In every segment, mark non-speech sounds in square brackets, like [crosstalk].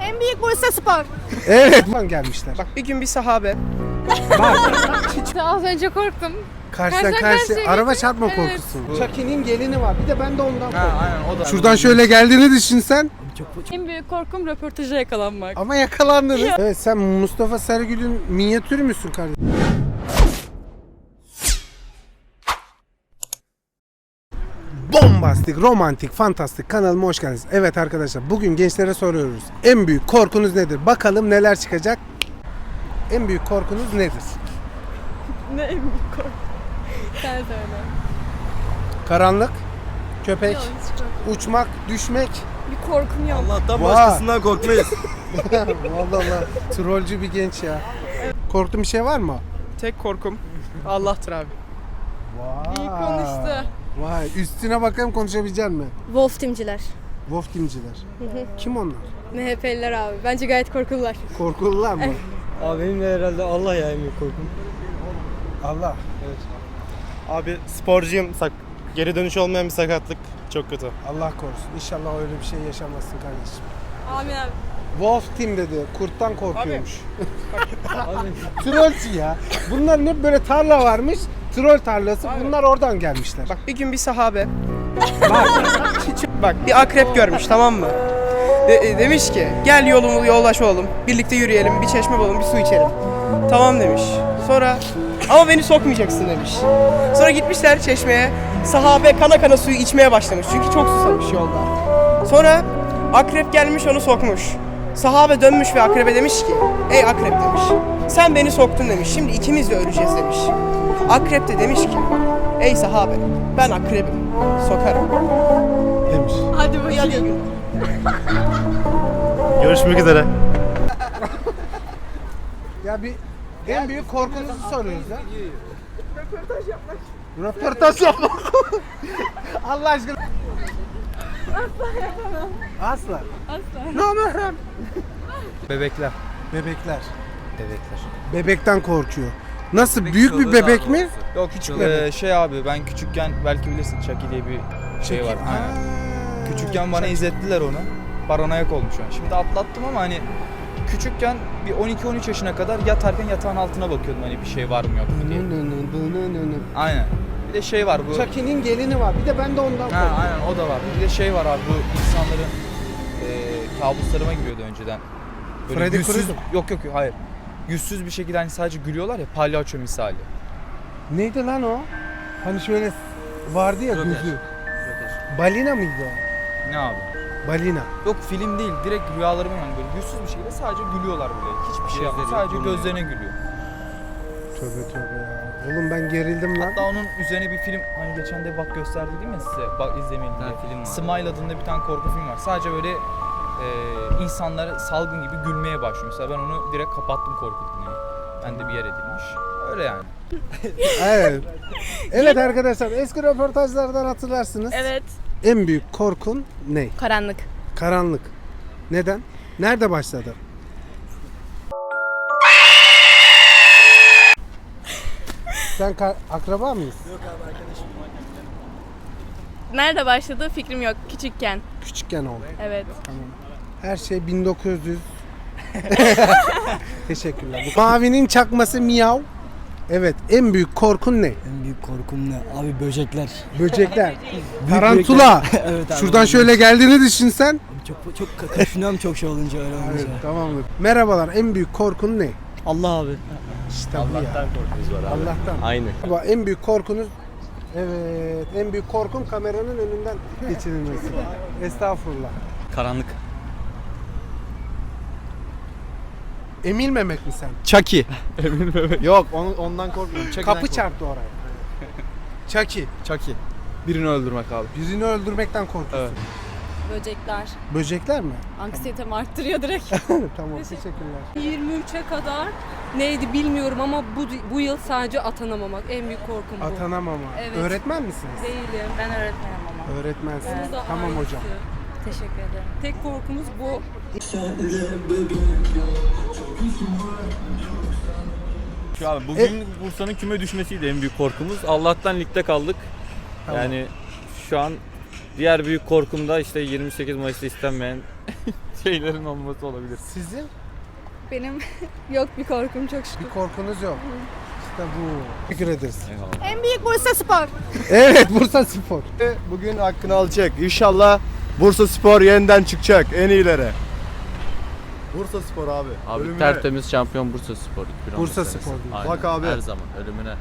En büyük Bursa Spor. Evet. Bak gelmişler. Bak bir gün bir sahabe. [laughs] Az önce korktum. Karşıdan Karşıdan karşı karşıya araba geçti. çarpma Evet. korkusu. Chucky'nin gelini var. Bir de ben de ondan korkuyorum. aynen o da. Şuradan şöyle geldiğini düşünsen En büyük korkum röportaja yakalanmak. ama yakalandınız. [laughs] Evet sen Mustafa Sergül'ün minyatürü müsün kardeşim? Bombastik, romantik, fantastik kanalıma hoş geldiniz. Evet arkadaşlar bugün gençlere soruyoruz. En büyük korkunuz nedir? Bakalım neler çıkacak. En büyük korkunuz nedir? Ne en büyük korkum? Sen söyle. Karanlık, köpek, Yok, uçmak, düşmek. Bir korkum yok. Allah'tan Vay. başkasından korkmayız. [laughs] Vallahi Allah, trollcü bir genç ya. Korktuğun bir şey var mı? Tek korkum Allah'tır abi. Vay. İyi konuştu. Vay üstüne bakalım konuşabilecek mi? Wolf timciler. Wolf kimciler. Kim onlar? MHP'liler abi. Bence gayet korkullar. Korkulular mı? [laughs] Abi benim de herhalde Allah ya en büyük korkum. Allah. Abi sporcuyum. Sak geri dönüş olmayan bir sakatlık çok kötü. Allah korusun. İnşallah öyle bir şey yaşamazsın kardeşim. Amin abi. Wolf Team dedi. Kurttan korkuyormuş. [laughs] Trollcü ya. Bunların hep böyle tarla varmış. Troll tarlası. Bunlar oradan gelmişler. Bak bir gün bir sahabe. [laughs] Bak, bir akrep görmüş tamam mı? De- e, demiş ki gel yolumu yoldaş olalım. Birlikte yürüyelim, bir çeşme bulalım, bir su içelim. Tamam demiş. Sonra ama beni sokmayacaksın demiş. Sonra gitmişler çeşmeye. Sahabe kana kana suyu içmeye başlamış. Çünkü çok susamış yolda. Sonra akrep gelmiş onu sokmuş. Sahabe dönmüş ve akrebe demiş ki Ey akrep demiş. Sen beni soktun demiş. Şimdi ikimiz de öleceğiz demiş. Akrep de demiş ki Ey sahabe ben akrebim. Sokarım. Demiş. Hadi bakayım. Görüşmek üzere. Ya bir en büyük korkunuzu soruyoruz ya. Röportaj yapmak. Röportaj yapmak. [laughs] Allah aşkına. Asla yapamam. Asla. Asla. Ne no, [laughs] Bebekler. Bebekler. Bebekler. Bebekten korkuyor. Nasıl büyük bir bebek mi? Yok küçük bebek. şey abi ben küçükken belki bilirsin Chucky diye bir şey var. Aynen. Aa. Küçükken bana izlettiler onu. Paranoyak olmuş şu an. Şimdi atlattım ama hani küçükken bir 12-13 yaşına kadar yatarken yatağın altına bakıyordum hani bir şey var mı yok mu diye. Aynen. Bir de şey var bu. Chucky'nin gelini var. Bir de ben de ondan Ha, korkuyorum. aynen o da var. Bir de şey var abi bu insanların e, kabuslarıma giriyordu önceden. Freddy yüzsüz, Krueger. yok yok yok hayır. Yüzsüz bir şekilde hani sadece gülüyorlar ya palyaço misali. Neydi lan o? Hani şöyle vardı ya gözü. Balina mıydı o? Ne abi? Balina. Yok film değil direkt rüyalarıma yani böyle yüzsüz bir şekilde sadece gülüyorlar böyle. Hiçbir şey yapmıyor. Sadece gözlerine gülüyor. Tövbe tövbe ya. Oğlum ben gerildim lan. Hatta onun üzerine bir film hani geçen de bak gösterdi değil mi size? Bak izlemeyin diye. film var. Smile adında bir tane korku film var. Sadece böyle e, insanlar salgın gibi gülmeye başlıyor. Mesela ben onu direkt kapattım korku filmini. Bende bir yer edilmiş. Öyle yani. [laughs] Evet. Evet arkadaşlar eski röportajlardan hatırlarsınız. Evet. En büyük korkun ne? Karanlık. Karanlık. Neden? Nerede başladı? Sen ka- akraba mıyız? Nerede başladı fikrim yok. Küçükken. Küçükken oldu. Evet. Her şey 1900. [laughs] Teşekkürler. Mavinin çakması miyav. Evet, en büyük korkun ne? En büyük korkum ne? Abi böcekler. Böcekler. [laughs] Tarantula. [laughs] evet abi. Şuradan şöyle geldiğini düşünsen. Çok çok ka- kaşınıyorum çok şey olunca öyle olunca. Evet, tamamdır. Merhabalar, en büyük korkun ne? Allah abi. İşte bu ya. korkumuz var Allah'tan. Aynı. Baba, en büyük korkunuz Evet, en büyük korkum kameranın önünden geçirilmesi. Estağfurullah. Karanlık. Emilmemek mi sen? Chucky. [laughs] Yok onu, ondan korkmuyorum. Çekiden Kapı çarptı oraya. Chucky. Chucky. Birini öldürmek abi. Birini öldürmekten korkuyorsun. Evet. Böcekler. Böcekler mi? Anksiyetemi arttırıyor direkt. [laughs] tamam, teşekkürler. 23'e kadar neydi bilmiyorum ama bu bu yıl sadece atanamamak en büyük korkum bu. Atanamama. Evet. Öğretmen misiniz? Değilim. ben öğretmenim ama. Öğretmensiniz. Bu da Tamam aynısı. hocam. Teşekkür ederim. Tek korkumuz bu. Şu abi bugün Bursa'nın küme düşmesiydi en büyük korkumuz. Allah'tan ligde kaldık. Tamam. Yani şu an diğer büyük korkum da işte 28 Mayıs'ta istenmeyen [laughs] şeylerin olması olabilir. Sizin Benim [laughs] yok bir korkum çok şükür. bir korkunuz yok. İşte bu. Teşekkür ederiz. En büyük Bursa Spor. Evet Bursa Spor. Bugün hakkını alacak. İnşallah Bursa Spor yeniden çıkacak en iyilere. Bursa Spor abi. Abi Ölümüne. tertemiz şampiyon Bursa Spor. 2015 Bursa. Spor. Aynen, Bak abi. Her zaman ölümüne.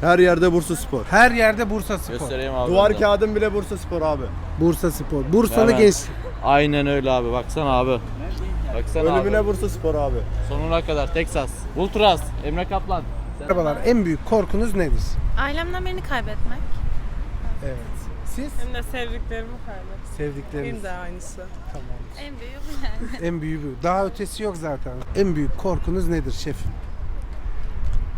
Her yerde Bursa Spor. Her yerde Bursa Spor. Göstereyim abi. Duvar oradan. kağıdın bile Bursa Spor abi. Bursa Spor. Bursalı genç. Aynen öyle abi baksana abi. Baksana Ölümüne abi. Bursa Spor abi. Sonuna kadar Texas. Ultras. Emre Kaplan. Merhabalar. En büyük korkunuz nedir? Ailemden birini kaybetmek. Evet. Siz? Hem de sevdiklerimi kaybetmek. Sevdikleriniz. Benim de aynısı. Tamam. En büyüğü bu yani. En büyüğü bu. Daha ötesi yok zaten. En büyük korkunuz nedir şefim?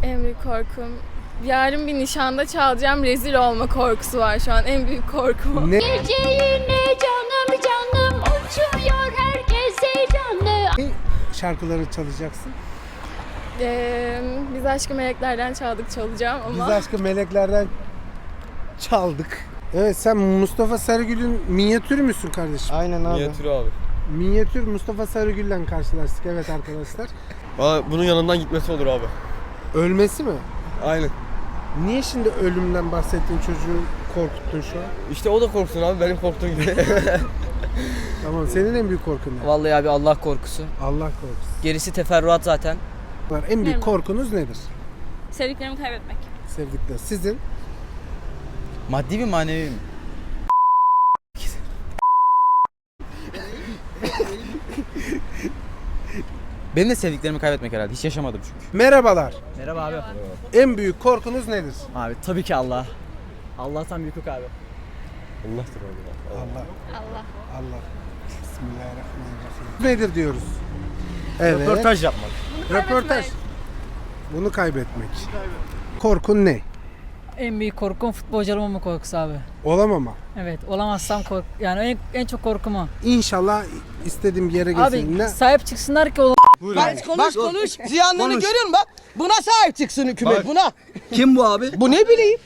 En büyük korkum yarın bir nişanda çalacağım rezil olma korkusu var şu an. En büyük korkum. Ne? Gece yine canım canım uçuyor herkese canlı. şarkıları çalacaksın? Ee, biz aşkı meleklerden çaldık çalacağım Biz ama aşkı meleklerden çaldık. Evet sen Mustafa Sarıgül'ün minyatürü müsün kardeşim? Aynen abi. abi. Minyatür Mustafa Sarıgül'le karşılaştık evet arkadaşlar. Bunun yanından gitmesi olur abi. Ölmesi mi? Aynen. Niye şimdi ölümden bahsettin çocuğu korkuttun şu an? İşte o da korksun abi benim korktuğum gibi. [laughs] Tamam senin en büyük korkun ne? Vallahi abi Allah korkusu. Allah korkusu. Gerisi teferruat zaten. En büyük korkunuz nedir? Sevdiklerimi kaybetmek. Sevdikler. Sizin? Maddi mi manevi mi? Benim de sevdiklerimi kaybetmek herhalde. Hiç yaşamadım çünkü. Merhabalar. Merhaba abi. En büyük korkunuz nedir? Abi tabii ki Allah. Allah'tan büyük yok abi. Allah. Allah. Allah. Bismillahirrahmanirrahim. Nedir diyoruz? Evet. Röportaj yapmak. Röportaj. Bunu kaybetmek. Korkun ne? En büyük korkum futbolcu olmama korkusu abi. Olamama. Evet olamazsam kork yani en, en çok korkum o. İnşallah istediğim bir yere Abi sahip çıksınlar ki o Konuş konuş. Ziyanlarını görüyor musun bak? Buna sahip çıksın hükümet buna. Kim bu abi? Bu ne bileyim.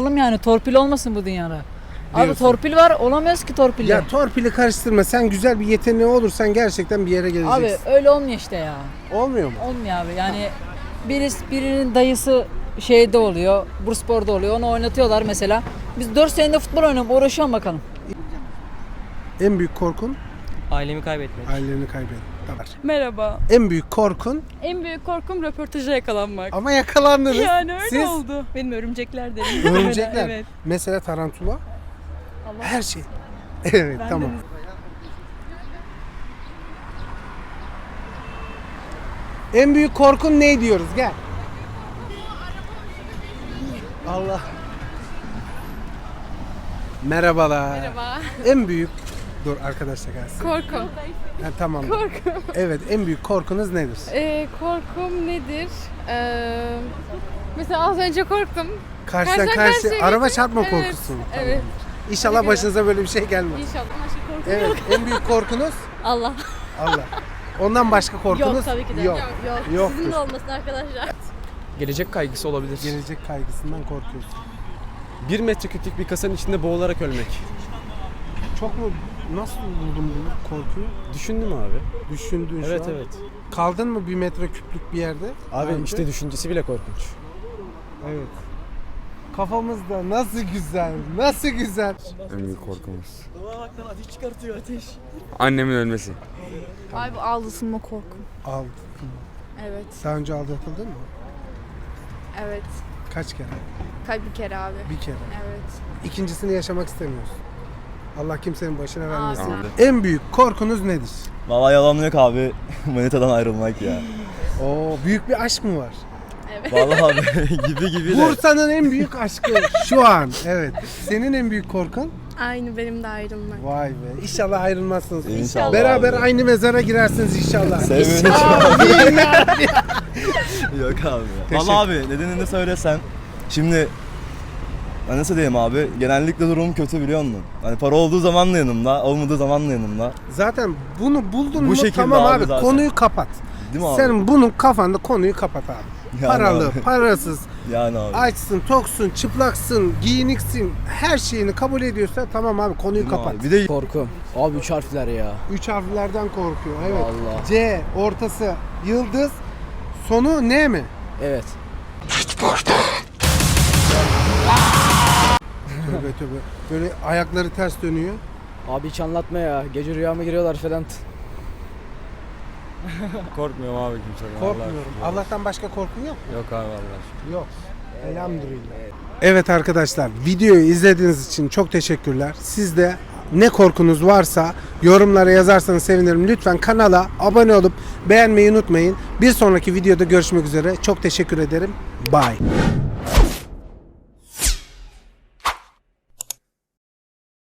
oğlum yani torpil olmasın bu dünyada. Abi Diyorsun. torpil var olamıyoruz ki torpille. Ya torpili karıştırma. Sen güzel bir yeteneği olursan gerçekten bir yere abi geleceksin. öyle olmuyor işte ya. Olmuyor mu? Olmuyor abi yani birisi, birinin dayısı şeyde oluyor, Bursaspor'da oluyor. Onu oynatıyorlar mesela. Biz 4 senedir futbol oynuyorum. Uğraşıyorum bakalım. En büyük korkun Ailemi kaybetmek. aileni kaybetmek. Tamam. Merhaba. En büyük korkun En büyük korkum röportaja yakalanmak. ama yakalandınız. Yani öyle Siz oldu. Benim örümcekler derim. [laughs] örümcekler. Evet. Mesela tarantula. Her şey. [laughs] Evet tamam. En büyük korkun ne diyoruz? Gel. Allah. Merhabalar. Merhaba. En büyük Dur arkadaşlar gelsin. Korkum. Ha, tamam. Korkum. Evet en büyük korkunuz nedir? Ee, korkum nedir? Ee, mesela az önce korktum. Karşıdan Karşıdan karşı karşıya araba çarpma Evet, korkusu. Tamam. evet. İnşallah Öyle başınıza böyle bir şey gelmez. İnşallah. Başka korkum Evet en büyük korkunuz Allah. Allah. Ondan başka korkunuz Yok tabii ki de. Yok. Yok. Yoktur. Sizin de olmasın arkadaşlar. Gelecek kaygısı olabilir. Gelecek kaygısından korkuyorsun. Bir metreküplük bir kasanın içinde boğularak ölmek. Çok mu nasıl buldun bu korkuyu? Düşündüm abi. Düşündün şu Evet an. evet. Kaldın mı bir metre küplük bir yerde? Abi önce? işte düşüncesi bile korkunç. Evet. Kafamızda nasıl güzel, nasıl güzel. En büyük korkumuz. Annemin ölmesi. Abi aldatılma korkum. Aldı. Evet. Daha önce aldatıldın mı? Evet. Kaç kere? Bir kere abi. Bir kere. Evet. İkincisini yaşamak istemiyorsun. Allah kimsenin başına vermesin. Amin. En büyük korkunuz nedir? Valla yalan yok abi. [laughs] Manitadan ayrılmak ya. Oo, büyük bir aşk mı var? Evet. Vallahi abi [laughs] [laughs] gibi gibi de. Bursa'nın en büyük aşkı şu an. Evet. Senin en büyük korkun? Aynı benim de ayrılmak. Vay be. İnşallah ayrılmazsınız. İnşallah Beraber abi. aynı mezara girersiniz inşallah. Sevmiyorum. İnşallah. [laughs] Yok abi. Teşekkür- Valla abi nedenini söylesen. Şimdi ben nasıl diyeyim abi? Genellikle durum kötü biliyor musun? Hani para olduğu zaman da yanımda, olmadığı zaman da yanımda. Zaten bunu buldun Bu mu şekilde tamam abi abi, zaten. konuyu kapat. Değil mi abi? Sen bunun kafanda konuyu kapat abi. Yani Paralı, abi. parasız, Yani abi. Açsın, toksun, çıplaksın, giyiniksin. Her şeyini kabul ediyorsa tamam abi konuyu Değil mi kapat. abi? Bir de Korku. Abi üç harfler ya. Üç harflerden korkuyor. Evet. Vallahi. C ortası yıldız. Sonu ne mi? Evet. Tövbe tövbe. Böyle ayakları ters dönüyor. Abi hiç anlatma ya. Gece rüyama giriyorlar falan. Korkmuyorum abi kimseden. Korkmuyorum. Allah'tan başka korkun yok. mu? Yok abi Allah Yok. Elhamdülillah. Evet arkadaşlar videoyu izlediğiniz için çok teşekkürler. Siz de ne korkunuz varsa yorumlara yazarsanız sevinirim. Lütfen kanala abone olup beğenmeyi unutmayın. Bir sonraki videoda görüşmek üzere. Çok teşekkür ederim. Bye.